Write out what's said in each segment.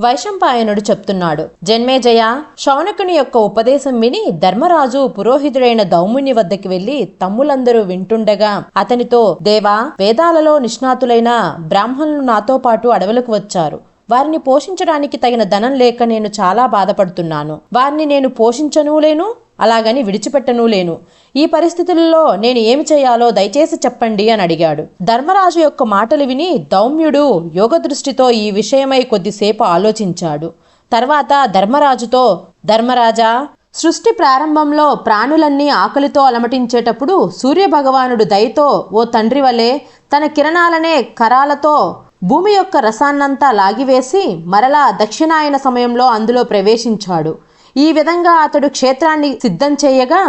వైశంపాయనుడు చెప్తున్నాడు జన్మేజయ శౌనకుని యొక్క ఉపదేశం విని ధర్మరాజు పురోహితుడైన దౌముని వద్దకి వెళ్ళి తమ్ములందరూ వింటుండగా అతనితో దేవా వేదాలలో నిష్ణాతులైన బ్రాహ్మణులు నాతో పాటు అడవులకు వచ్చారు. వారిని పోషించడానికి తగిన ధనం లేక నేను చాలా బాధపడుతున్నాను. వారిని నేను పోషించనూ లేను అలాగని విడిచిపెట్టనూ లేను. ఈ పరిస్థితుల్లో నేను ఏమి చేయాలో దయచేసి చెప్పండి అని అడిగాడు. ధర్మరాజు యొక్క మాటలు విని దౌమ్యుడు యోగ దృష్టితో ఈ విషయమై కొద్దిసేపు ఆలోచించాడు. తర్వాత ధర్మరాజుతో ధర్మరాజా సృష్టి ప్రారంభంలో ప్రాణులన్నీ ఆకలితో అలమటించేటప్పుడు సూర్యభగవానుడు దయతో ఓ తండ్రి వలె తన కిరణాలనే కరాలతో భూమి యొక్క రసాన్నంతా లాగివేసి మరలా దక్షిణాయన సమయంలో అందులో ప్రవేశించాడు. ఈ విధంగా అతడు క్షేత్రాన్ని సిద్ధం చేయగా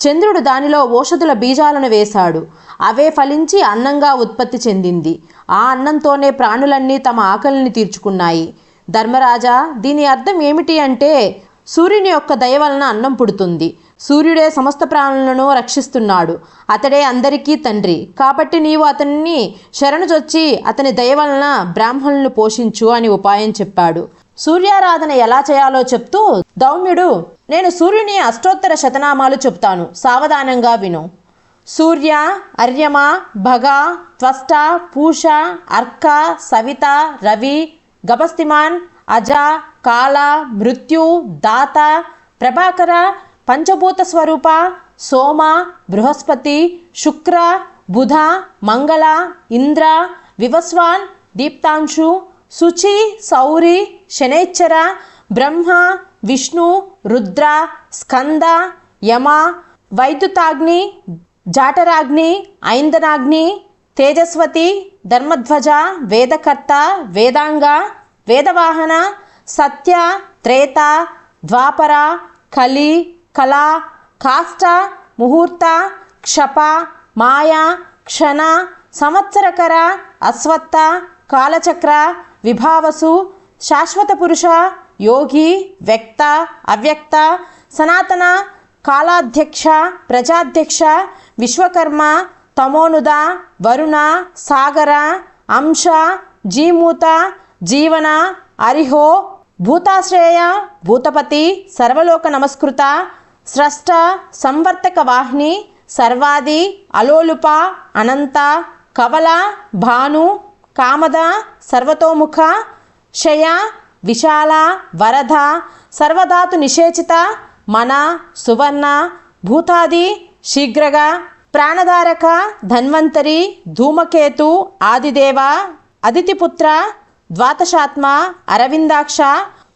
చంద్రుడు దానిలో ఓషధుల బీజాలను వేశాడు. అవే ఫలించి అన్నంగా ఉత్పత్తి చెందింది. ఆ అన్నంతోనే ప్రాణులన్నీ తమ ఆకలిని తీర్చుకున్నాయి. ధర్మరాజా దీని అర్థం ఏమిటి అంటే సూర్యుని యొక్క దయ వలన అన్నం పుడుతుంది. సూర్యుడే సమస్త ప్రాణులను రక్షిస్తున్నాడు. అతడే అందరికీ తండ్రి. కాబట్టి నీవు అతన్ని శరణుచొచ్చి అతని దయ వలన బ్రాహ్మణులను పోషించు అని ఉపాయం చెప్పాడు. సూర్యారాధన ఎలా చేయాలో చెప్తూ దౌమ్యుడు నేను సూర్యుని అష్టోత్తర శతనామాలు చెప్తాను సావధానంగా విను. సూర్య అర్యమ భగ త్వష్ట పూష అర్క సవిత రవి గపస్తిమాన్ అజ కాల మృత్యు దాత ప్రభాకర పంచభూత స్వరూప సోమ బృహస్పతి శుక్ర బుధ మంగళ ఇంద్ర వివస్వాన్ దీప్తాంశు శుచి సౌరి శనైశ్చర బ్రహ్మ విష్ణు రుద్ర స్కంద యమ వైద్యుతాగ్ని జాటరాగ్ని ఐందనాగ్ని తేజస్వతి ధర్మధ్వజ వేదకర్త వేదాంగ వేదవాహన సత్య త్రేత ద్వాపర కలి కళ కాష్ట ముహూర్త క్షప మాయ క్షణ సంవత్సరకర అశ్వత్థ కాలచక్ర విభావసు శాశ్వత పురుష యోగి వ్యక్త అవ్యక్త సనాతన కాలాధ్యక్ష ప్రజాధ్యక్ష విశ్వకర్మ తమోనుద వరుణ సాగర అంశ జీమూత జీవన అరిహో భూతాశ్రేయ భూతపతి సర్వలోక నమస్కృత స్రష్ట సంవర్తక వాహిని సర్వాది అలోలుప అనంత కవల భాను కామద సర్వతోముఖ క్షయ విశాల వరద సర్వధాతు నిషేచిత మన సువర్ణ భూతాది శీఘ్రగా ప్రాణధారక ధన్వంతరి ధూమకేతు ఆదిదేవ అదితిపుత్ర ద్వాదశాత్మ అరవిందాక్ష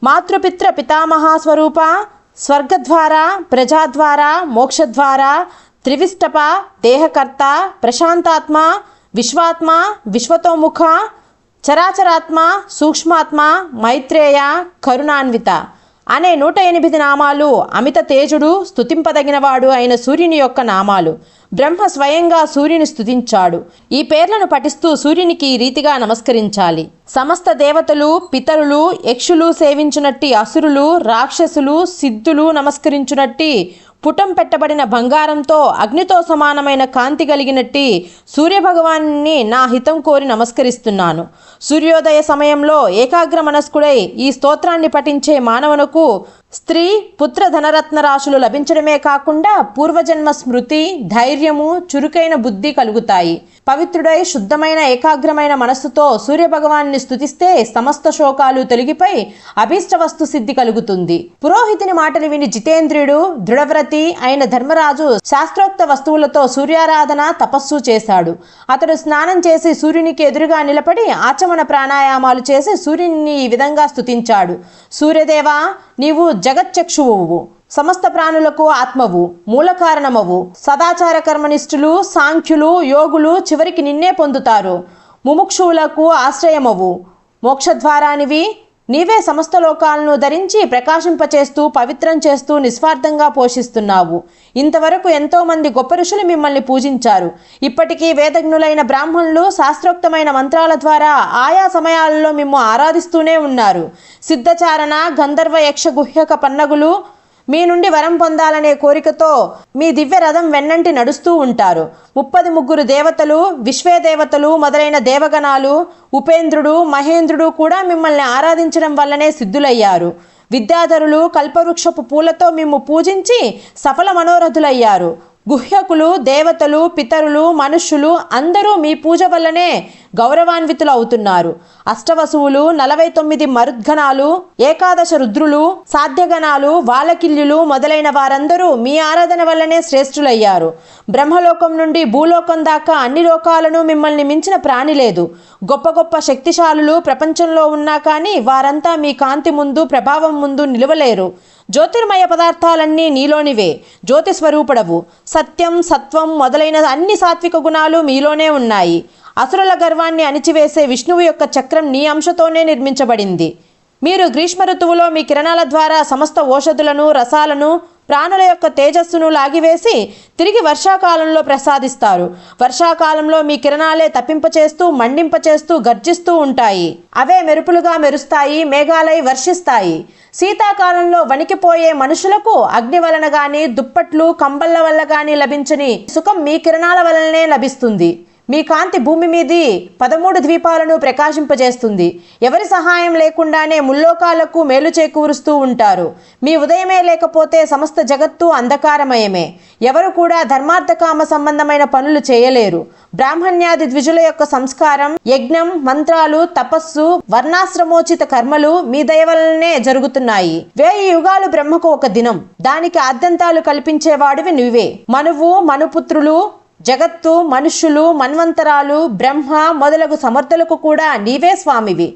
మాతృపిత్ర పితామహాస్వరూప స్వర్గద్వార ప్రజాద్వార మోక్షద్వార త్రివిష్టప దేహకర్త ప్రశాంతాత్మ విశ్వాత్మ విశ్వతోముఖ చరాచరాత్మ సూక్ష్మాత్మ మైత్రేయ కరుణాన్విత అనే నూట ఎనిమిది నామాలు అమిత తేజుడు స్తుతింపదగినవాడు అయిన సూర్యుని యొక్క నామాలు. బ్రహ్మ స్వయంగా సూర్యుని స్థుతించాడు ఈ పేర్లను పఠిస్తూ సూర్యునికి ఈ రీతిగా నమస్కరించాలి. సమస్త దేవతలు పితరులు యక్షులు సేవించునట్టి అసురులు రాక్షసులు సిద్ధులు నమస్కరించునట్టి పుటం పెట్టబడిన బంగారంతో అగ్నితో సమానమైన కాంతి కలిగినట్టి సూర్యభగవాన్ని నా హితం కోరి నమస్కరిస్తున్నాను. సూర్యోదయ సమయంలో ఏకాగ్ర మనస్కుడై ఈ స్తోత్రాన్ని పఠించే మానవునకు స్త్రీ పుత్ర ధనరత్న రాశులు లభించడమే కాకుండా పూర్వజన్మ స్మృతి ధైర్యము చురుకైన బుద్ధి కలుగుతాయి. పవిత్రుడై శుద్ధమైన ఏకాగ్రమైన మనస్సుతో సూర్యభగవాన్ని స్తుతిస్తే సమస్త శోకాలు తొలగిపై అభీష్ట వస్తు సిద్ధి కలుగుతుంది. పురోహితుని మాటలు విని జితేంద్రుడు దృఢవ్రతి అయిన ధర్మరాజు శాస్త్రోక్త వస్తువులతో సూర్యారాధన తపస్సు చేశాడు. అతడు స్నానం చేసి సూర్యునికి ఎదురుగా నిలబడి ఆచమన ప్రాణాయామాలు చేసి సూర్యుని ఈ విధంగా స్తుతించాడు. సూర్యదేవా నీవు జగచ్చక్షువువు. సమస్త ప్రాణులకు ఆత్మవు. మూల కారణమవు. సదాచార కర్మనిష్ఠులు సాంఖ్యులు యోగులు చివరికి నిన్నే పొందుతారు. ముముక్షువులకు ఆశ్రయమవు. మోక్షద్వారానివి నీవే సమస్త లోకాలను ధరించి ప్రకాశింపచేస్తూ పవిత్రం చేస్తూ నిస్వార్థంగా పోషిస్తున్నావు. ఇంతవరకు ఎంతోమంది గొప్ప ఋషులు మిమ్మల్ని పూజించారు. ఇప్పటికీ వేదజ్ఞులైన బ్రాహ్మణులు శాస్త్రోక్తమైన మంత్రాల ద్వారా ఆయా సమయాలలో మిమ్ము ఆరాధిస్తూనే ఉన్నారు. సిద్ధచారణ గంధర్వ యక్ష గుహ్యక పన్నగులు మీ నుండి వరం పొందాలనే కోరికతో మీ దివ్య రథం వెన్నంటి నడుస్తూ ఉంటారు. ముప్పది ముగ్గురు దేవతలు విశ్వే దేవతలు మొదలైన దేవగణాలు ఉపేంద్రుడు మహేంద్రుడు కూడా మిమ్మల్ని ఆరాధించడం వల్లనే సిద్ధులయ్యారు. విద్యాధరులు కల్పవృక్షపు పూలతో మిమ్ము పూజించి సఫల మనోరథులయ్యారు. గుహ్యకులు దేవతలు పితరులు మనుష్యులు అందరూ మీ పూజ వల్లనే గౌరవాన్వితులు అవుతున్నారు. అష్టవసువులు నలభై తొమ్మిది మరుద్గణాలు ఏకాదశ రుద్రులు సాధ్యగణాలు వాలకిల్యులు మొదలైన వారందరూ మీ ఆరాధన వల్లనే శ్రేష్ఠులయ్యారు. బ్రహ్మలోకం నుండి భూలోకం దాకా అన్ని లోకాలను మిమ్మల్ని మించిన ప్రాణి లేదు. గొప్ప గొప్ప శక్తిశాలులు ప్రపంచంలో ఉన్నా కానీ వారంతా మీ కాంతి ముందు ప్రభావం ముందు నిలవలేరు. జ్యోతిర్మయ పదార్థాలన్నీ నీలోనివే జ్యోతి స్వరూపుడవు సత్యం సత్వం మొదలైన అన్ని సాత్విక గుణాలు మీలోనే ఉన్నాయి. అసురుల గర్వాన్ని అణిచివేసే విష్ణువు యొక్క చక్రం నీ అంశతోనే నిర్మించబడింది. మీరు గ్రీష్మ ఋతువులో మీ కిరణాల ద్వారా సమస్త ఓషధులను రసాలను ప్రాణుల యొక్క తేజస్సును లాగివేసి తిరిగి వర్షాకాలంలో ప్రసాదిస్తారు. వర్షాకాలంలో మీ కిరణాలే తప్పింపచేస్తూ మండింపచేస్తూ గర్జిస్తూ ఉంటాయి. అవే మెరుపులుగా మెరుస్తాయి మేఘాలై వర్షిస్తాయి. శీతాకాలంలో వణికిపోయే మనుషులకు అగ్ని వలన గాని దుప్పట్లు కంబళ్ళ వల్ల గాని లభించని సుఖం మీ కిరణాల వలననే లభిస్తుంది. మీ కాంతి భూమి మీది పదమూడు ద్వీపాలను ప్రకాశింపజేస్తుంది. ఎవరి సహాయం లేకుండానే ముల్లోకాలకు మేలు చేకూరుస్తూ ఉంటారు. మీ ఉదయమే లేకపోతే సమస్త జగత్తు అంధకారమయమే. ఎవరు కూడా ధర్మార్థకామ సంబంధమైన పనులు చేయలేరు. బ్రాహ్మణ్యాది ద్విజుల యొక్క సంస్కారం యజ్ఞం మంత్రాలు తపస్సు వర్ణాశ్రమోచిత కర్మలు మీ దయ వలనే జరుగుతున్నాయి. వేయి యుగాలు బ్రహ్మకు ఒక దినం. దానికి ఆద్యంతాలు కల్పించేవాడివి నువ్వే. మనువు మనుపుత్రులు జగత్తు మనుష్యులు మన్వంతరాలు బ్రహ్మ మొదలగు సమర్థులకు కూడా నీవే స్వామివి.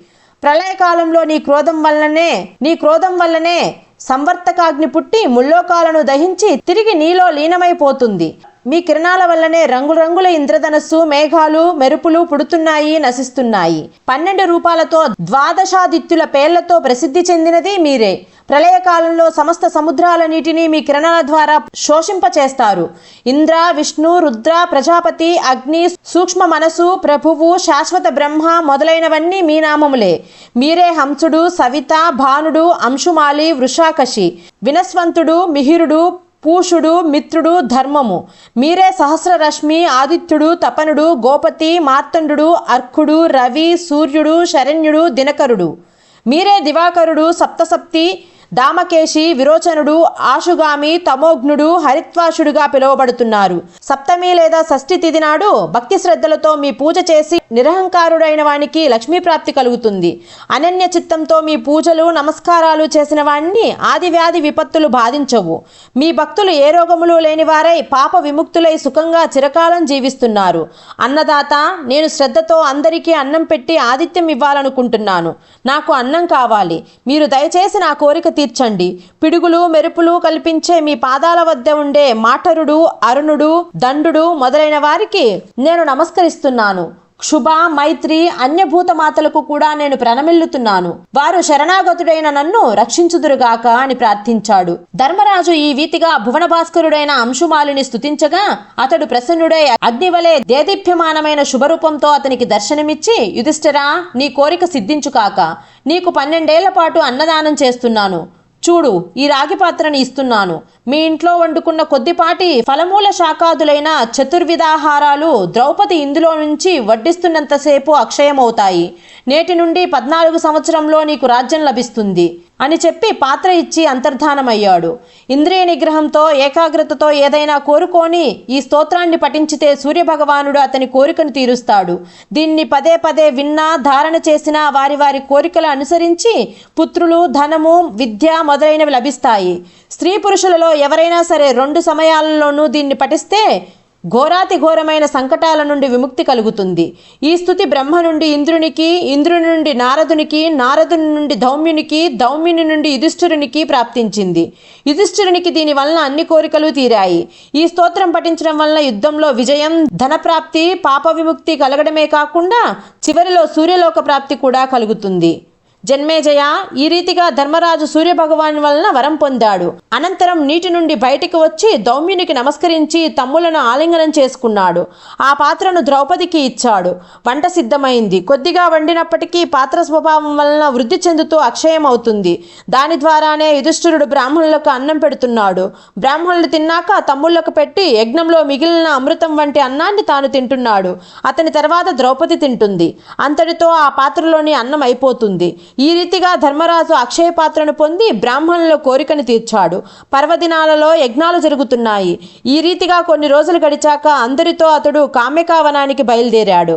ప్రళయకాలంలో నీ క్రోధం వల్లనే నీ క్రోధం వల్లనే సంవర్తకాగ్ని పుట్టి ముల్లోకాలను దహించి తిరిగి నీలో లీనమైపోతుంది. మీ కిరణాల వల్లనే రంగురంగుల ఇంద్రధనస్సు మేఘాలు మెరుపులు పుడుతున్నాయి నశిస్తున్నాయి. పన్నెండు రూపాలతో ద్వాదశాదిత్యుల పేర్లతో ప్రసిద్ధి చెందినది మీరే. ప్రళయకాలంలో సమస్త సముద్రాల నీటిని మీ కిరణాల ద్వారా శోషింపచేస్తారు. ఇంద్ర విష్ణు రుద్ర ప్రజాపతి అగ్ని సూక్ష్మ మనసు ప్రభువు శాశ్వత బ్రహ్మ మొదలైనవన్నీ మీ నామములే. మీరే హంసుడు సవిత భానుడు అంశుమాలి వృషాకషి వినస్వంతుడు మిహిరుడు పూషుడు మిత్రుడు ధర్మము. మీరే సహస్రరశ్మి ఆదిత్యుడు తపనుడు గోపతి మార్తండు అర్కుడు రవి సూర్యుడు శరణ్యుడు దినకరుడు. మీరే దివాకరుడు సప్తసప్తి దామకేశి విరోచనుడు ఆశుగామి తమోఘ్నుడు హరిత్వాషుడుగా పిలువబడుతున్నారు. సప్తమి లేదా షష్ఠి తిథి నాడు భక్తి శ్రద్ధలతో మీ పూజ చేసి నిరహంకారుడైన వానికి లక్ష్మీ ప్రాప్తి కలుగుతుంది. అనన్య చిత్తంతో మీ పూజలు నమస్కారాలు చేసిన వాణ్ణి ఆది వ్యాధి విపత్తులు బాధించవు. మీ భక్తులు ఏ రోగములు లేనివారై పాప విముక్తులై సుఖంగా చిరకాలం జీవిస్తున్నారు. అన్నదాత నేను శ్రద్ధతో అందరికీ అన్నం పెట్టి ఆతిథ్యం ఇవ్వాలనుకుంటున్నాను. నాకు అన్నం కావాలి. మీరు దయచేసి నా కోరిక తీర్చండి. పిడుగులు మెరుపులు కల్పించే మీ పాదాల వద్ద ఉండే మాటరుడు అరుణుడు దండుడు మొదలైన వారికి నేను నమస్కరిస్తున్నాను. క్షుభ మైత్రి అన్యభూత మాతలకు కూడా నేను ప్రణమిల్లుతున్నాను. వారు శరణాగతుడైన నన్ను రక్షించుదురుగాక అని ప్రార్థించాడు. ధర్మరాజు ఈ వీతిగా భువన భాస్కరుడైన అంశుమాలిని స్థుతించగా అతడు ప్రసన్నుడై అగ్నివలే దేదీప్యమానమైన శుభరూపంతో అతనికి దర్శనమిచ్చి యుధిష్ఠిరా నీ కోరిక సిద్ధించుకాక నీకు పన్నెండేళ్ళ పాటు అన్నదానం చేస్తున్నాను. చూడు ఈ రాగి పాత్రని ఇస్తున్నాను. మీ ఇంట్లో వండుకున్న కొద్దిపాటి ఫలమూల శాఖాదులైన చతుర్విధాహారాలు ద్రౌపది ఇందులో నుంచి వడ్డిస్తున్నంతసేపు అక్షయమవుతాయి. నేటి నుండి పద్నాలుగు సంవత్సరంలో నీకు రాజ్యం లభిస్తుంది. అని చెప్పి పాత్ర ఇచ్చి అంతర్ధానమయ్యాడు. ఇంద్రియ నిగ్రహంతో ఏకాగ్రతతో ఏదైనా కోరుకొని ఈ స్తోత్రాన్ని పఠించితే సూర్యభగవానుడు అతని కోరికను తీరుస్తాడు. దీన్ని పదే పదే విన్నా ధారణ చేసినా వారి వారి కోరికలు అనుసరించి పుత్రులు ధనము విద్య మొదలైనవి లభిస్తాయి. స్త్రీ పురుషులలో ఎవరైనా సరే రెండు సమయాలలోనూ దీన్ని పఠిస్తే ఘోరాతి ఘోరమైన సంకటాల నుండి విముక్తి కలుగుతుంది. ఈ స్థుతి బ్రహ్మ నుండి ఇంద్రునికి ఇంద్రుని నుండి నారదునికి నారదుని నుండి ధౌమ్యునికి ధౌమ్యుని నుండి యుధిష్ఠురునికి ప్రాప్తించింది. యుధిష్ఠురునికి దీని వలన అన్ని కోరికలు తీరాయి. ఈ స్తోత్రం పఠించడం వలన యుద్ధంలో విజయం ధనప్రాప్తి పాప విముక్తి కలగడమే కాకుండా చివరిలో సూర్యలోక ప్రాప్తి కూడా కలుగుతుంది. జన్మేజయ ఈ రీతిగా ధర్మరాజు సూర్యభగవాన్ వలన వరం పొందాడు. అనంతరం నీటి నుండి బయటికి వచ్చి దౌమ్యునికి నమస్కరించి తమ్ములను ఆలింగనం చేసుకున్నాడు. ఆ పాత్రను ద్రౌపదికి ఇచ్చాడు. వంట సిద్ధమైంది. కొద్దిగా వండినప్పటికీ పాత్ర స్వభావం వలన వృద్ధి చెందుతూ అక్షయం అవుతుంది దాని ద్వారానే యుధిష్ఠిరుడు బ్రాహ్మణులకు అన్నం పెడుతున్నాడు. బ్రాహ్మణులు తిన్నాక తమ్ముళ్ళకు పెట్టి యజ్ఞంలో మిగిలిన అమృతం వంటి అన్నాన్ని తాను తింటున్నాడు. అతని తర్వాత ద్రౌపది తింటుంది. అంతటితో ఆ పాత్రలోని అన్నం అయిపోతుంది. ఈ రీతిగా ధర్మరాజు అక్షయ పాత్రను పొంది బ్రాహ్మణుల కోరికను తీర్చాడు. పర్వదినాలలో యజ్ఞాలు జరుగుతున్నాయి. ఈ రీతిగా కొన్ని రోజులు గడిచాక అందరితో అతడు కామ్యకావనానికి బయలుదేరాడు.